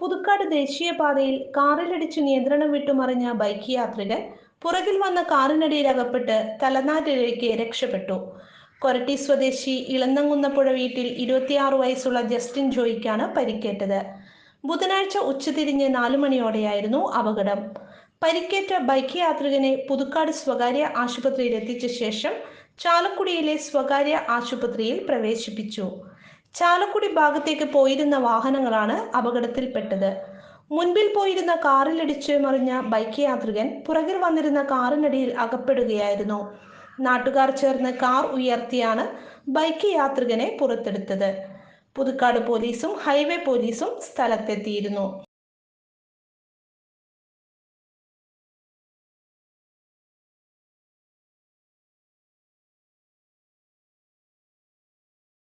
പുതുക്കാട് ദേശീയപാതയിൽ കാറിലിടിച്ച് നിയന്ത്രണം വിട്ടുമറിഞ്ഞ ബൈക്ക് യാത്രികൻ പുറകിൽ വന്ന കാറിനടിയിൽ അകപ്പെട്ട് തലനാട്ടിലേക്ക് രക്ഷപ്പെട്ടു. കൊരട്ടി സ്വദേശി ഇളന്നങ്കുന്നപ്പുഴ വീട്ടിൽ ഇരുപത്തിയാറ് വയസ്സുള്ള ജസ്റ്റിൻ ജോയിക്കാണ് പരിക്കേറ്റത്. ബുധനാഴ്ച ഉച്ചതിരിഞ്ഞ് നാലു മണിയോടെയായിരുന്നു അപകടം. പരിക്കേറ്റ ബൈക്ക് യാത്രികനെ പുതുക്കാട് സ്വകാര്യ ആശുപത്രിയിൽ എത്തിച്ച ശേഷം ചാലക്കുടിയിലെ സ്വകാര്യ ആശുപത്രിയിൽ പ്രവേശിപ്പിച്ചു. ചാലക്കുടി ഭാഗത്തേക്ക് പോയിരുന്ന വാഹനങ്ങളാണ് അപകടത്തിൽപ്പെട്ടത്. മുൻപിൽ പോയിരുന്ന കാറിലിടിച്ച് മറിഞ്ഞ ബൈക്ക് യാത്രികൻ പുറകിൽ വന്നിരുന്ന കാറിനടിയിൽ അകപ്പെടുകയായിരുന്നു. നാട്ടുകാർ ചേർന്ന് കാർ ഉയർത്തിയാണ് ബൈക്ക് യാത്രികനെ പുറത്തെടുത്തത്. പുതുക്കാട് പോലീസും ഹൈവേ പോലീസും സ്ഥലത്തെത്തിയിരുന്നു.